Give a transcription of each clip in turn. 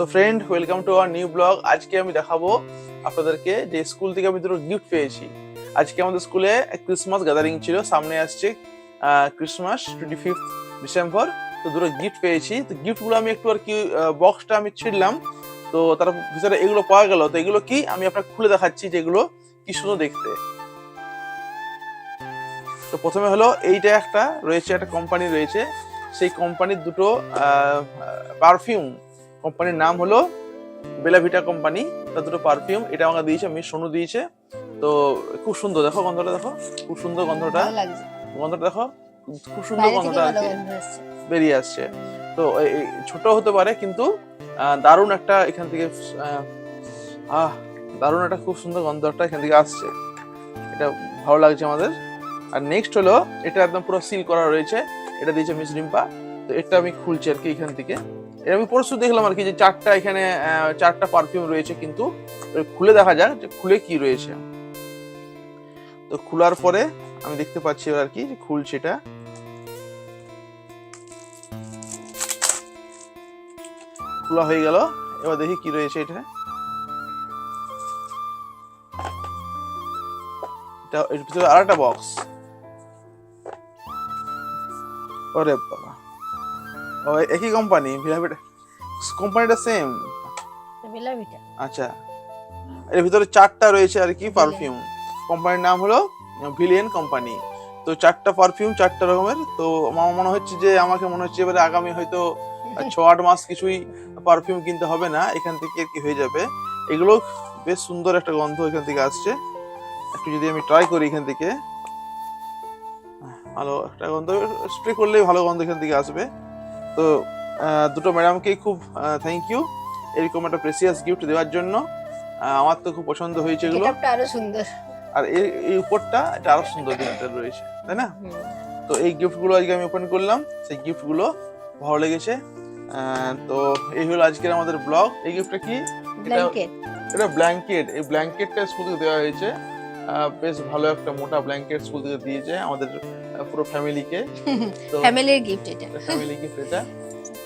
So friend welcome to our new blog আজকে আমি দেখাবো আপনাদেরকে যে স্কুল থেকে আমি দুটো গিফট পেয়েছি। আজকে আমাদের স্কুলে ক্রিসমাস গ্যাদারিং ছিল, সামনে আসছে ক্রিসমাস টোয়েন্টি ফিফথ ডিসেম্বর তো দুটো গিফট পেয়েছি। তো গিফটগুলো আমি একটু আর কি বক্সটা আমি ছিঁড়লাম। তো তার ভিতরে এগুলো পাওয়া গেল। তো এগুলো কি? আমি আপনাকে খুলে দেখাচ্ছি যে এগুলো কি সুন্দর দেখতে। তো প্রথমে হলো এইটা একটা, রয়েছে একটা কোম্পানি রয়েছে। সেই কোম্পানির দুটো পারফিউম কোম্পানির নাম হলো বেলাভিটা কোম্পানি তার দুটো পারফিউম এটা আমাকে দিয়েছে মিস সোনু দিয়েছে। তো খুব সুন্দর দেখো গন্ধটা দেখো। খুব সুন্দর গন্ধটা। গন্ধটা দেখো খুব সুন্দর গন্ধটা আর কি বেরিয়ে আসছে। তো ছোট হতে পারে কিন্তু দারুণ একটা এখান থেকে আহ, দারুণ একটা খুব সুন্দর গন্ধ একটা এখান থেকে আসছে। এটা ভালো লাগছে আমাদের। আর নেক্সট হলো এটা একদম পুরো সিল করা রয়েছে। এটা দিয়েছে মিস রিম্পা তো এটা আমি খুলছি আর কি এখান থেকে। আমি পরশু দেখলাম আর কি যে চারটা এখানে চারটা পারফিউম রয়েছে কিন্তু খুলে দেখা যাক যে খুলে কি রয়েছে। তো খোলার পরে আমি দেখতে পাচ্ছি আর কি যে খুলছে এটা। খোলা হয়ে গেল, এবার দেখি কি রয়েছে এটা। এটা, এর ভিতরে আর একটা বক্স ওরে বাবা। ও একই কোম্পানি কোম্পানিটা সেম বেলাভিটা আচ্ছা। এর ভিতরে চারটা রয়েছে আর কি পারফিউম কোম্পানির নাম হলো ভিলিয়ন কোম্পানি তো চারটা পারফিউম চারটা রকমের। তো আমার মনে হচ্ছে যে আমাকে মনে হচ্ছে এবারে আগামী হয়তো ছ আট মাস কিছুই পারফিউম কিনতে হবে না। এখান থেকে আর কি হয়ে যাবে। এগুলো বেশ সুন্দর একটা গন্ধ এখান থেকে আসছে। একটু যদি আমি ট্রাই করি এখান থেকে। ভালো একটা গন্ধ। স্প্রে করলেই ভালো গন্ধ এখান থেকে আসবে। তো দুটো ম্যাডামকেই খুব থ্যাংক ইউ এরকম একটা প্রেসিয়াস গিফট দেওয়ার জন্য। আমার তো খুব পছন্দ হয়েছে এগুলো। আরও সুন্দর। আর এই এই উপরটা এটা আরও সুন্দর দেখতে রয়েছে তাই না? তো এই গিফটগুলো আজকে আমি ওপেন করলাম। সেই গিফটগুলো ভালো লেগেছে। তো এই হলো আজকের আমাদের ব্লগ এই গিফটটা কি? এটা ব্ল্যাঙ্কেট এই ব্ল্যাঙ্কেটটা স্কুল থেকে দেওয়া হয়েছে। বেশ ভালো একটা মোটা ব্ল্যাঙ্কেট স্কুল থেকে দিয়েছে আমাদের পুরো ফ্যামিলিকে তো ফ্যামিলির গিফট এটা। ফ্যামিলি গিফট এটা।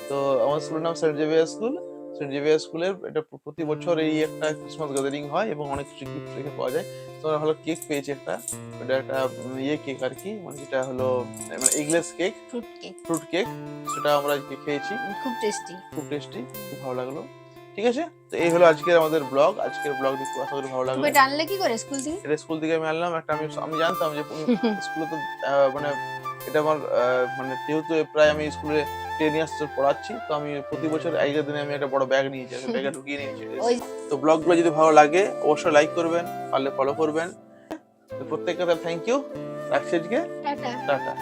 তো আমার স্কুলের নাম saint Xavier school saint Xavier স্কুলের এটা প্রতি বছর এই একটা ক্রিসমাস গ্যাদারিং হয় এবং অনেক কিছু গিফট রেখে পাওয়া যায়। তো আমরা ভালো কেক পেয়েছি একটা। এটা একটা ইয়ে কেক আর কি। মানে যেটা হলো মানে eggless cake fruit cake fruit cake সেটা আমরা খেয়েছি। খুব টেস্টি খুব টেস্টি খুব ভালো লাগল। ঠিক আছে? তো এই হলো আজকের আমাদের ব্লগ আজকের ব্লগ খুব আশা করি ভালো লাগল। তুমি এটা আনলে কি করে স্কুল থেকে? এটা স্কুল থেকে আমি আনলাম। একটা আমি আমি জানতাম যে স্কুলে তো মানে এটা আমার মানে যেহেতু প্রায় আমি স্কুলে টেন ইয়ার্স পড়াচ্ছি তো আমি প্রতি বছর আগের দিনে আমি একটা বড় ব্যাগ নিয়ে যাই ব্যাগে ঢুকিয়ে নিয়েছি। তো ব্লগগুলো যদি ভালো লাগে অবশ্যই লাইক করবেন পারলে ফলো করবেন। তো প্রত্যেককে থ্যাংক ইউ রাখছি আজকে। টাটা। টাটা।